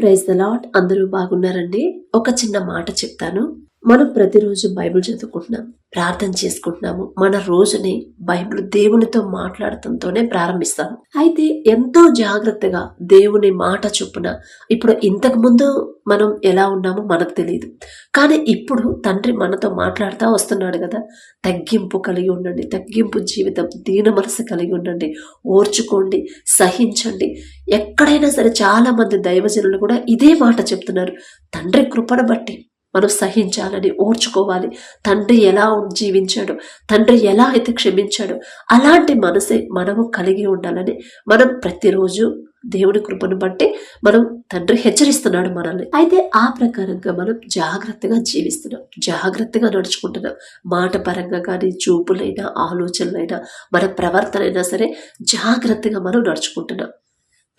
Praise the lot అందరూ బాగున్నారండి. ఒక చిన్న మాట చెప్తాను. మనం ప్రతిరోజు బైబిల్ చదువుకుంటున్నాం ప్రార్థన చేసుకుంటున్నాము మన రోజుని బైబిల్ దేవునితో మాట్లాడటంతోనే ప్రారంభిస్తాము. అయితే ఎంతో జాగ్రత్తగా దేవుని మాట చొప్పున ఇప్పుడు ఇంతకు ముందు మనం ఎలా ఉన్నామో మనకు తెలియదు కానీ ఇప్పుడు తండ్రి మనతో మాట్లాడుతూ వస్తున్నాడు కదా. తగ్గింపు కలిగి ఉండండి తగ్గింపు జీవితం దీన మనసు కలిగి ఉండండి ఓర్చుకోండి సహించండి. ఎక్కడైనా సరే చాలా మంది దైవజనులు కూడా ఇదే మాట చెప్తున్నారు. తండ్రి కృపను బట్టి మనం సహించాలని ఓర్చుకోవాలి. తండ్రి ఎలా జీవించాడు? తండ్రి ఎలా అయితే క్షమించాడు? అలాంటి మనసే మనము కలిగి ఉండాలని మనం ప్రతిరోజు దేవుని కృపను బట్టి మనం తండ్రి హెచ్చరిస్తున్నాడు మనల్ని. అయితే ఆ ప్రకారంగా మనం జాగ్రత్తగా జీవిస్తున్నాం. జాగ్రత్తగా నడుచుకుంటున్నాం. మాట పరంగా కానీ చూపులైనా ఆలోచనలైనా మన ప్రవర్తన అయినా సరే జాగ్రత్తగా మనం నడుచుకుంటున్నాం.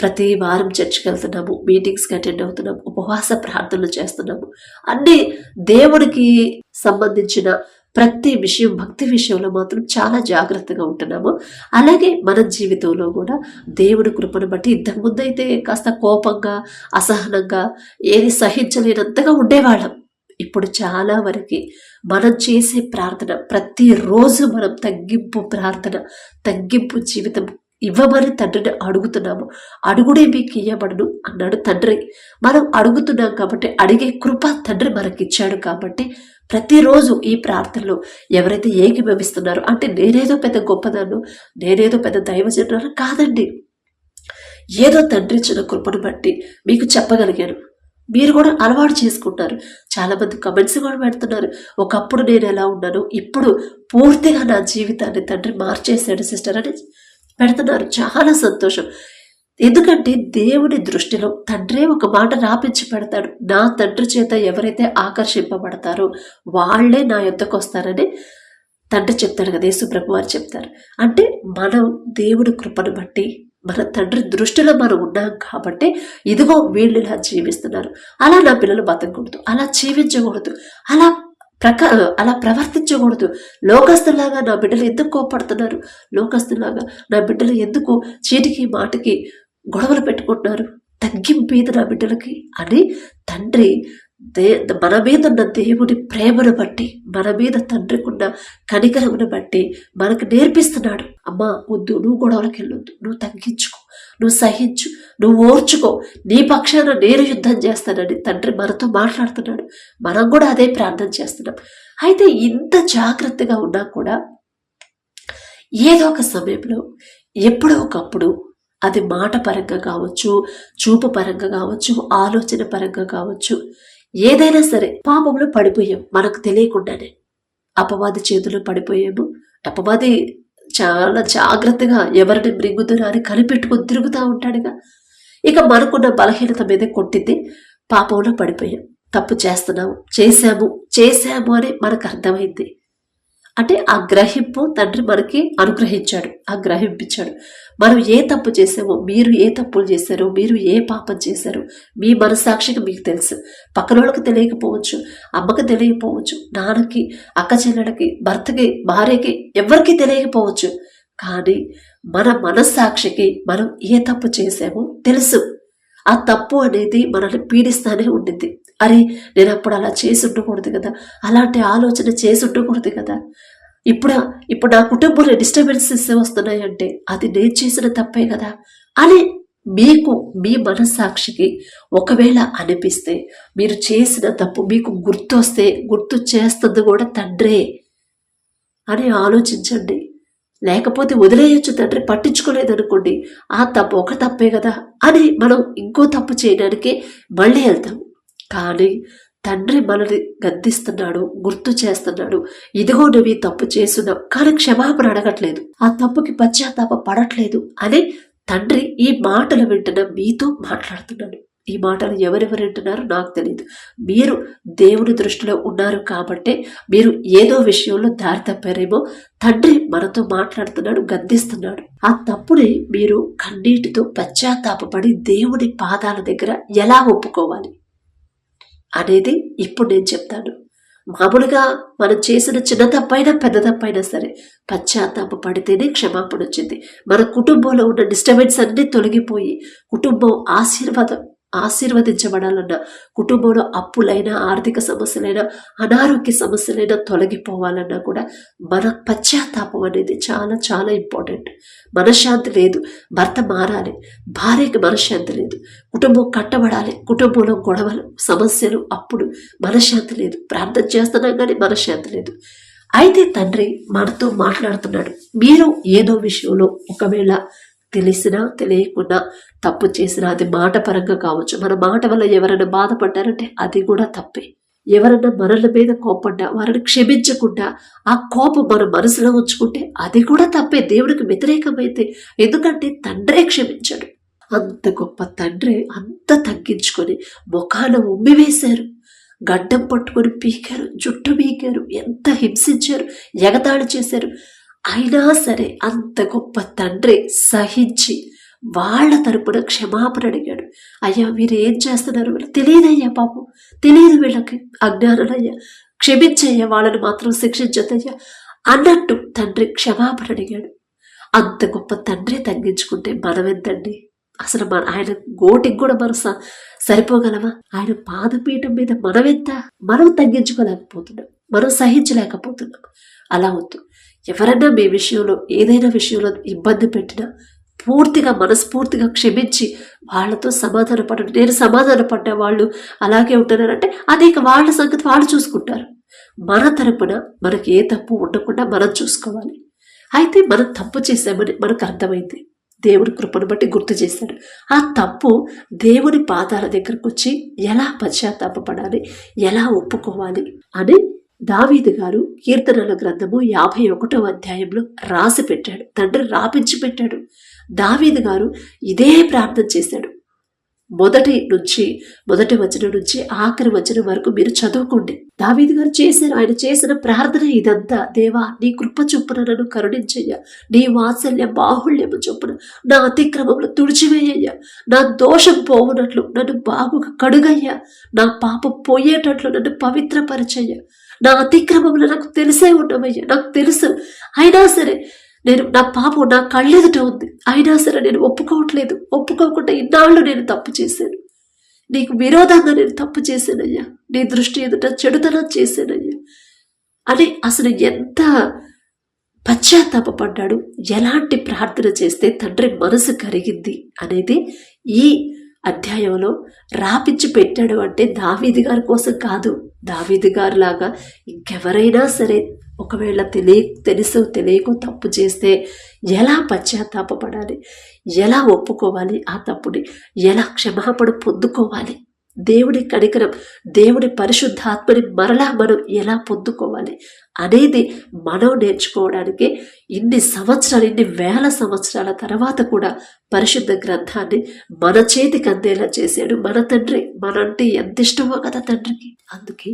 ప్రతి వారం చర్చికి వెళ్తున్నాము మీటింగ్స్కి అటెండ్ అవుతున్నాము ఉపవాస ప్రార్థనలు చేస్తున్నాము. అన్ని దేవుడికి సంబంధించిన ప్రతి విషయం భక్తి విషయంలో మాత్రం చాలా జాగ్రత్తగా ఉంటున్నాము. అలాగే మన జీవితంలో కూడా దేవుడి కృపను బట్టి ఇంతకు ముందు అయితే కాస్త కోపంగా అసహనంగా ఏది సహించలేనంతగా ఉండేవాళ్ళం. ఇప్పుడు చాలా వరకు మనం చేసే ప్రార్థన ప్రతిరోజు మనం తగ్గింపు ప్రార్థన తగ్గింపు జీవితం ఇవ్వమని తండ్రిని అడుగుతున్నాము. అడుగుడే మీకు ఇయ్యబడను అన్నాడు తండ్రి. మనం అడుగుతున్నాం కాబట్టి అడిగే కృప తండ్రి మనకిచ్చాడు కాబట్టి ప్రతిరోజు ఈ ప్రార్థనలో ఎవరైతే ఏకీభవిస్తున్నారో అంటే నేనేదో పెద్ద గొప్పదాను నేనేదో పెద్ద దైవజనురాలు కాదండి. ఏదో తండ్రి ఇచ్చిన కృపను బట్టి మీకు చెప్పగలిగాను. మీరు కూడా అలవాటు చేసుకుంటారు చాలామంది కమెంట్స్ కూడా పెడుతున్నారు. ఒకప్పుడు నేను ఎలా ఉన్నాను ఇప్పుడు పూర్తిగా నా జీవితాన్ని తండ్రి మార్చేశాడు సిస్టర్ అని పెడుతున్నారు. చాలా సంతోషం. ఎందుకంటే దేవుని దృష్టిలో తండ్రే ఒక మాట రాపించి పెడతాడు. నా తండ్రి చేత ఎవరైతే ఆకర్షింపబడతారో వాళ్ళే నా యొద్దకు వస్తారని తండ్రి చెప్తాడు కదా యేసుప్రభు వారు చెప్తారు. అంటే మనం దేవుడి కృపను బట్టి మన తండ్రి దృష్టిలో మనం ఉన్నాం కాబట్టి ఇదిగో వీళ్ళు ఇలా జీవిస్తున్నారు. అలా నా పిల్లలు బతకూడదు అలా జీవించకూడదు. అలా ప్రక అలా ప్రవర్తించకూడదు. లోకస్తులాగా నా బిడ్డలు ఎందుకు కోపడుతున్నారు లోకస్తులాగా నా బిడ్డలు ఎందుకు చీటికి మాటికి గొడవలు పెట్టుకుంటున్నారు? తగ్గింపేది నా బిడ్డలకి అని తండ్రి దే మన మీద ఉన్న దేవుని ప్రేమను బట్టి మన మీద తండ్రికున్న కనికరమును బట్టి మనకు నేర్పిస్తున్నాడు. అమ్మా వద్దు నువ్వు గొడవలకు వెళ్ళొద్దు నువ్వు తగ్గించుకో నువ్వు సహించు నువ్వు ఓర్చుకో. నీ పక్షాన నేను యుద్ధం చేస్తానని తండ్రి మనతో మాట్లాడుతున్నాడు. మనం కూడా అదే ప్రార్థన చేస్తున్నాం. అయితే ఇంత జాగ్రత్తగా ఉన్నా కూడా ఏదో ఒక సమయంలో ఎప్పుడో ఒకప్పుడు అది మాట పరంగా కావచ్చు చూపు పరంగా కావచ్చు ఆలోచన పరంగా కావచ్చు ఏదైనా సరే పాపంలో పడిపోయాం. మనకు తెలియకుండానే. అపవాది చేతిలో పడిపోయాము. అపవాది చాలా జాగ్రత్తగా ఎవరిని మృంగుతున్నా అని కనిపెట్టుకుని తిరుగుతూ ఉంటాడుగా. ఇక మనకున్న బలహీనత మీద కొట్టింది. పాపంలో పడిపోయాం. తప్పు చేస్తున్నాము. చేశాము. చేశాము అని మనకు అర్థమైంది. అంటే ఆ గ్రహింపు తండ్రి మనకి అనుగ్రహించాడు ఆ గ్రహింపించాడు మనం ఏ తప్పు చేసామో మీరు ఏ తప్పులు చేశారో మీరు ఏ పాపం చేశారో మీ మనసాక్షికి మీకు తెలుసు. పక్కన వాళ్ళకి తెలియకపోవచ్చు అమ్మకి తెలియకపోవచ్చు నాన్నకి అక్క చెల్లెలకి భర్తకి భార్యకి ఎవరికి తెలియకపోవచ్చు. కానీ మన మనస్సాక్షికి మనం ఏ తప్పు చేసామో తెలుసు. ఆ తప్పు అనేది మనల్ని పీడిస్తానే ఉండింది అరే నేను అప్పుడు అలా చేసి ఉండకూడదు కదా. అలాంటి ఆలోచన చేసి ఉండకూడదు కదా. ఇప్పుడు ఇప్పుడు నా కుటుంబంలో డిస్టర్బెన్సెస్ వస్తున్నాయి అంటే అది నేను చేసిన తప్పే కదా. అని మీకు మీ మనస్సాక్షికి ఒకవేళ అనిపిస్తే మీరు చేసిన తప్పు మీకు గుర్తొస్తే గుర్తు చేస్తుంది కూడా తండ్రే అని ఆలోచించండి. లేకపోతే వదిలేయచ్చు తండ్రి పట్టించుకోలేదనుకోండి. ఆ తప్పు ఒక తప్పే కదా. అని మనం ఇంకో తప్పు చేయడానికే మళ్ళీ వెళ్తాం. కానీ తండ్రి మనల్ని గద్దిస్తున్నాడు గుర్తు చేస్తున్నాడు. ఇదిగో నువ్వు తప్పు చేస్తున్నావు కానీ క్షమాపణ అడగట్లేదు. ఆ తప్పుకి పశ్చాత్తాప పడట్లేదు అని తండ్రి ఈ మాటలు వింటున్న మీతో మాట్లాడుతున్నాడు. ఈ మాటలు ఎవరెవరు వింటున్నారో నాకు తెలియదు మీరు దేవుని దృష్టిలో ఉన్నారు కాబట్టే మీరు ఏదో విషయంలో దారి తప్పారేమో. తండ్రి మనతో మాట్లాడుతున్నాడు గద్దిస్తున్నాడు. ఆ తప్పుని మీరు కన్నీటితో పశ్చాత్తాపడి దేవుని పాదాల దగ్గర ఎలా ఒప్పుకోవాలి అనేది ఇప్పుడు నేను చెప్తాను. మామూలుగా మనం చేసిన చిన్న తప్పైనా పెద్ద తప్పైనా సరే పశ్చాత్తాప పడితేనే క్షమాపణ వచ్చింది. మన కుటుంబంలో ఉన్న డిస్టర్బెన్స్ అన్నీ తొలగిపోయి కుటుంబం ఆశీర్వాదం ఆశీర్వదించబడాలన్నా కుటుంబంలో అప్పులైనా ఆర్థిక సమస్యలైనా అనారోగ్య సమస్యలైనా తొలగిపోవాలన్నా కూడా మన పశ్చాత్తాపం అనేది చాలా చాలా ఇంపార్టెంట్. మనశ్శాంతి లేదు భర్త మారాలి భార్యకి మనశ్శాంతి లేదు కుటుంబం కట్టబడాలి కుటుంబంలో గొడవలు సమస్యలు అప్పుడు మనశ్శాంతి లేదు ప్రార్థన చేస్తున్నాం కానీ మనశ్శాంతి లేదు. అయితే తండ్రి మనతో మాట్లాడుతున్నాడు మీరు ఏదో విషయంలో ఒకవేళ తెలిసినా తెలియకుండా తప్పు చేసినా అది మాట పరంగా కావచ్చు. మన మాట వల్ల ఎవరైనా బాధపడ్డారంటే అది కూడా తప్పే. ఎవరన్నా మనల మీద కోపడ్డా వారిని క్షమించకుండా ఆ కోపం మన మనసులో ఉంచుకుంటే అది కూడా తప్పే. దేవుడికి వ్యతిరేకమైతే ఎందుకంటే తండ్రే క్షమించాడు. అంత గొప్ప తండ్రి అంత తగ్గించుకొని ముఖాన ఉమ్మి వేశారు. గడ్డం పట్టుకొని పీకారు జుట్టు పీకారు ఎంత హింసించారు ఎగతాళి చేశారు. అయినా సరే అంత గొప్ప తండ్రి సహించి వాళ్ళ తరపున క్షమాపణ అడిగాడు. అయ్యా మీరు ఏం చేస్తున్నారు వీళ్ళు తెలియదయ్యా పాపం. తెలియదు వీళ్ళకి. అజ్ఞానులయ్యా క్షమించయ్యా వాళ్ళని మాత్రం శిక్షించదయ్యా అన్నట్టు తండ్రి క్షమాపణ అడిగాడు. అంత గొప్ప తండ్రి తగ్గించుకుంటే మనమెంతండి? అసలు మన ఆయన గోటికి కూడా మనం స- సరిపోగలమా? ఆయన పాదపీఠం మీద మనమెంత? మనం తగ్గించుకోలేకపోతున్నాం. మనం సహించలేకపోతున్నాం. అలా అవుతుంది ఎవరైనా మీ విషయంలో ఏదైనా విషయంలో ఇబ్బంది పెట్టినా పూర్తిగా మనస్ఫూర్తిగా క్షమించి వాళ్ళతో సమాధాన పడడం నేను సమాధాన పడ్డా వాళ్ళు అలాగే ఉంటున్నారంటే అది ఇక వాళ్ళ సంగతి వాళ్ళు చూసుకుంటారు. మన తరపున మనకి ఏ తప్పు ఉండకుండా మనం చూసుకోవాలి. అయితే మనం తప్పు చేశామని మనకు అర్థమైంది. దేవుడి కృపను బట్టి గుర్తు చేశాడు. ఆ తప్పు దేవుని పాదాల దగ్గరకు వచ్చి ఎలా పశ్చాత్తాపడాలి ఎలా ఒప్పుకోవాలి అని దావీదు గారు కీర్తనల గ్రంథము యాభై ఒకటో అధ్యాయంలో రాసి పెట్టాడు తండ్రి రాపించి పెట్టాడు. దావీదు గారు ఇదే ప్రార్థన చేశాడు. మొదటి నుంచి మొదటి వచనం నుంచి ఆఖరి వచనం వరకు మీరు చదువుకోండి. దావీదు గారు చేశారు ఆయన చేసిన ప్రార్థన ఇదంతా. దేవా నీ కృప చొప్పున నన్ను కరుణించయ్యా. నీ వాత్సల్య బాహుళ్యము చొప్పున నా అతిక్రమంలో తుడిచివేయ్యా నా దోషం పోవునట్లు నన్ను బాగుగా కడుగయ్యా. నా పాపం పోయేటట్లు నన్ను పవిత్రపరచయ్యా. నా అతిక్రమంలో నాకు తెలిసే ఉన్నవయ్యా నాకు తెలుసు. అయినా సరే నేను నా పాపం నా కళ్ళెదుట ఉంది. అయినా సరే నేను ఒప్పుకోవట్లేదు. ఒప్పుకోకుండా ఇన్నాళ్ళు నేను తప్పు చేశాను. నీకు విరోధంగా నేను తప్పు చేశానయ్యా. నీ దృష్టి ఎదుట చెడుతనం చేశానయ్యా. అని అసలు ఎంత పశ్చాత్తాపడ్డాడు ఎలాంటి ప్రార్థన చేస్తే తండ్రి మనసు కరిగింది అనేది ఈ అధ్యాయంలో రాపించి పెట్టాడు అంటే దావీది గారి కోసం కాదు. దావీది గారి లాగా ఇంకెవరైనా సరే ఒకవేళ తెలియ తెలుసు తెలియకో తప్పు చేస్తే ఎలా పశ్చాత్తాపడాలి ఎలా ఒప్పుకోవాలి ఆ తప్పుని? ఎలా క్షమాపణ పొందుకోవాలి? దేవుడి కనికరం దేవుడి పరిశుద్ధాత్మని మరలా మనం ఎలా పొందుకోవాలి అనేది మనం నేర్చుకోవడానికి ఇన్ని సంవత్సరాలు ఇన్ని వేల సంవత్సరాల తర్వాత కూడా పరిశుద్ధ గ్రంథాన్ని మన చేతికి అందేలా చేశాడు మన తండ్రి. మనంటే ఎంత ఇష్టమో కదా తండ్రికి. అందుకే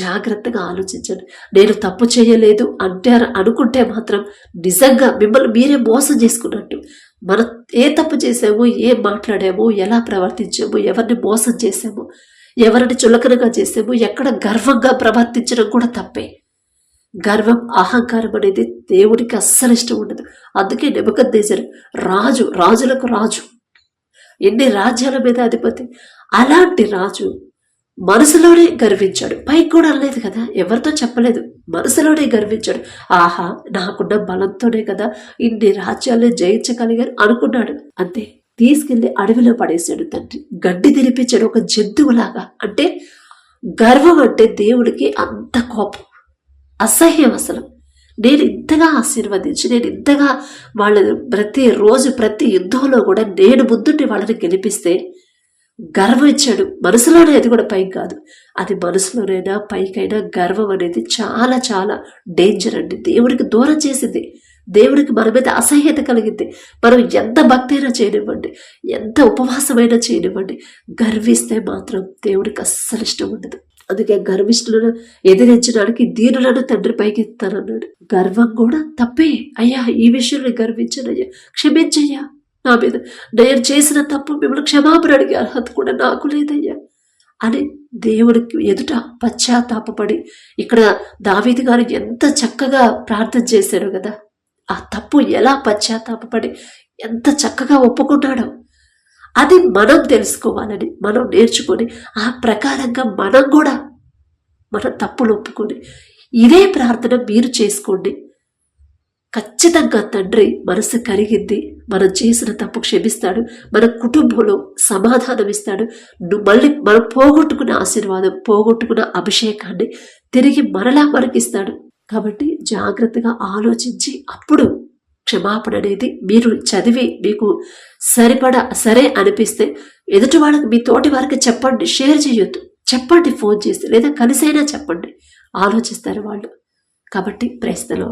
జాగ్రత్తగా ఆలోచించండి. నేను తప్పు చేయలేదు అంటే అనుకుంటే మాత్రం నిజంగా మిమ్మల్ని మీరే మోసం చేసుకున్నట్టు. మనం ఏ తప్పు చేసామో ఏం మాట్లాడామో ఎలా ప్రవర్తించామో ఎవరిని మోసం చేసామో ఎవరిని చులకనగా చేసామో ఎక్కడ గర్వంగా ప్రవర్తించడం కూడా తప్పే. గర్వం అహంకారం అనేది దేవుడికి అస్సలు ఇష్టం ఉండదు. అందుకే నెబుకద్దేశరు రాజు రాజులకు రాజు. ఎన్ని రాజ్యాల మీద అధిపతి? అలాంటి రాజు మనసులోనే గర్వించాడు. పైకి కూడా అనలేదు కదా? ఎవరితో చెప్పలేదు. మనసులోనే గర్వించాడు. ఆహా నాకున్న బలంతోనే కదా ఇన్ని రాజ్యాలను జయించగలిగాను అనుకున్నాడు. అంతే తీసుకెళ్ళి అడవిలో పడేశాడు తండ్రి. గడ్డి తినిపించాడు ఒక జంతువులాగా. అంటే గర్వం అంటే దేవుడికి అంత కోపం. అసహ్యం అసలు. నేను ఇంతగా ఆశీర్వదించి నేను ఇంతగా వాళ్ళని ప్రతి రోజు ప్రతి యుద్ధంలో కూడా నేను ముందుండి వాళ్ళని గెలిపిస్తే గర్వం ఇచ్చాడు. మనసులోనే అది కూడా పైకి కాదు. అది మనసులోనైనా పైకైనా గర్వం అనేది చాలా చాలా డేంజర్ అండి. దేవుడికి దూరం చేసింది. దేవుడికి మన మీద అసహ్యత కలిగింది. మనం ఎంత భక్తి అయినా చేయనివ్వండి. ఎంత ఉపవాసమైనా చేయనివ్వండి. గర్విస్తే మాత్రం దేవుడికి అస్సలు ఇష్టం ఉండదు. అందుకే గర్విష్ఠులను ఎదిరించడానికి దీనులను తండ్రి పైకి ఎత్తానన్నాడు గర్వం కూడా తప్పే. అయ్యా ఈ విషయంలో గర్వించనయ్యా. క్షమించయ్యా. నా మీద నేను చేసిన తప్పు మిమ్మల్ని క్షమాపణ అడిగే అర్హత కూడా నాకు లేదయ్యా. అని దేవుడికి ఎదుట పశ్చాత్తాపడి ఇక్కడ దావీది గారు ఎంత చక్కగా ప్రార్థన చేశారు కదా ఆ తప్పు ఎలా పశ్చాత్తాపడి ఎంత చక్కగా ఒప్పుకున్నాడో అది మనం తెలుసుకోవాలని మనం నేర్చుకొని ఆ ప్రకారంగా మనం కూడా మన తప్పులు ఒప్పుకొని ఇదే ప్రార్థన మీరు చేసుకోండి. ఖచ్చితంగా తండ్రి మనసు కరిగింది మనం చేసిన తప్పు క్షమిస్తాడు మన కుటుంబంలో సమాధానం ఇస్తాడు. మళ్ళీ మనం పోగొట్టుకున్న ఆశీర్వాదం పోగొట్టుకున్న అభిషేకాన్ని తిరిగి మరలా మనకిస్తాడు. కాబట్టి జాగ్రత్తగా ఆలోచించి అప్పుడు క్షమాపణ అనేది మీరు చదివి మీకు సరిపడా సరే అనిపిస్తే ఎదుటి వాళ్ళకి మీ తోటి వారికి చెప్పండి షేర్ చేయొద్దు. చెప్పండి ఫోన్ చేసి లేదా కలిసైనా చెప్పండి. ఆలోచిస్తారు వాళ్ళు. కాబట్టి ప్రేస్తలో